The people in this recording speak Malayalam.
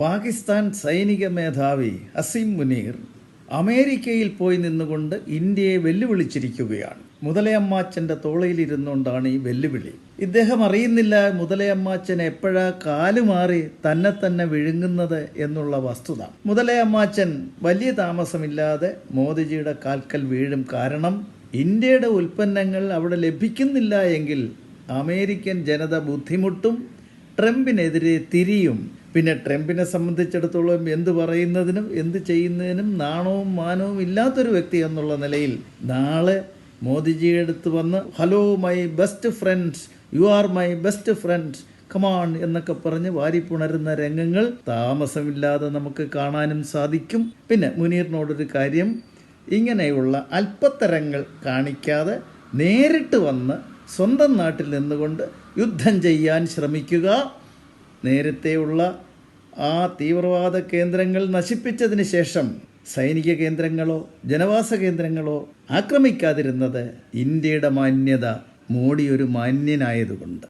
പാകിസ്ഥാൻ സൈനിക മേധാവി അസീം മുനീർ അമേരിക്കയിൽ പോയി നിന്നുകൊണ്ട് ഇന്ത്യയെ വെല്ലുവിളിച്ചിരിക്കുകയാണ്. മുതലയമ്മാച്ചന്റെ തോളയിലിരുന്നുകൊണ്ടാണ് ഈ വെല്ലുവിളി. ഇദ്ദേഹം അറിയുന്നില്ല മുതലയമ്മാച്ചൻ എപ്പോഴാ കാലുമാറി തന്നെ തന്നെ വിഴുങ്ങുന്നത് എന്നുള്ള വസ്തുത. മുതലയമ്മാച്ചൻ വലിയ താമസമില്ലാതെ മോദിജിയുടെ കാൽക്കൽ വീഴും കാരണം ഇന്ത്യയുടെ ഉൽപ്പന്നങ്ങൾ അവിടെ ലഭിക്കുന്നില്ല എങ്കിൽ അമേരിക്കൻ ജനത ബുദ്ധിമുട്ടും ട്രംപിനെതിരെ തിരിയും. പിന്നെ ട്രംപിനെ സംബന്ധിച്ചിടത്തോളം എന്ത് പറയുന്നതിനും എന്ത് ചെയ്യുന്നതിനും നാണവും മാനവും ഇല്ലാത്തൊരു വ്യക്തി എന്നുള്ള നിലയിൽ നാളെ മോദിജിയുടെ അടുത്ത് വന്ന് hello my best friends you are my best friends come on എന്നൊക്കെ പറഞ്ഞ് വാരിപ്പുണരുന്ന രംഗങ്ങൾ താമസമില്ലാതെ നമുക്ക് കാണാനും സാധിക്കും. പിന്നെ മുനീറിനോടൊരു കാര്യം ഇങ്ങനെയുള്ള അല്പത്തരങ്ങൾ കാണിക്കാതെ നേരിട്ട് വന്ന് സ്വന്തം നാട്ടിൽ നിന്നുകൊണ്ട് യുദ്ധം ചെയ്യാൻ ശ്രമിക്കുക. നേരത്തെയുള്ള ആ തീവ്രവാദ കേന്ദ്രങ്ങൾ നശിപ്പിച്ചതിന് ശേഷം സൈനിക കേന്ദ്രങ്ങളോ ജനവാസ കേന്ദ്രങ്ങളോ ആക്രമിക്കാതിരുന്നത് ഇന്ത്യയുടെ മാന്യത മോഡി ഒരു മാന്യനായതുകൊണ്ട്.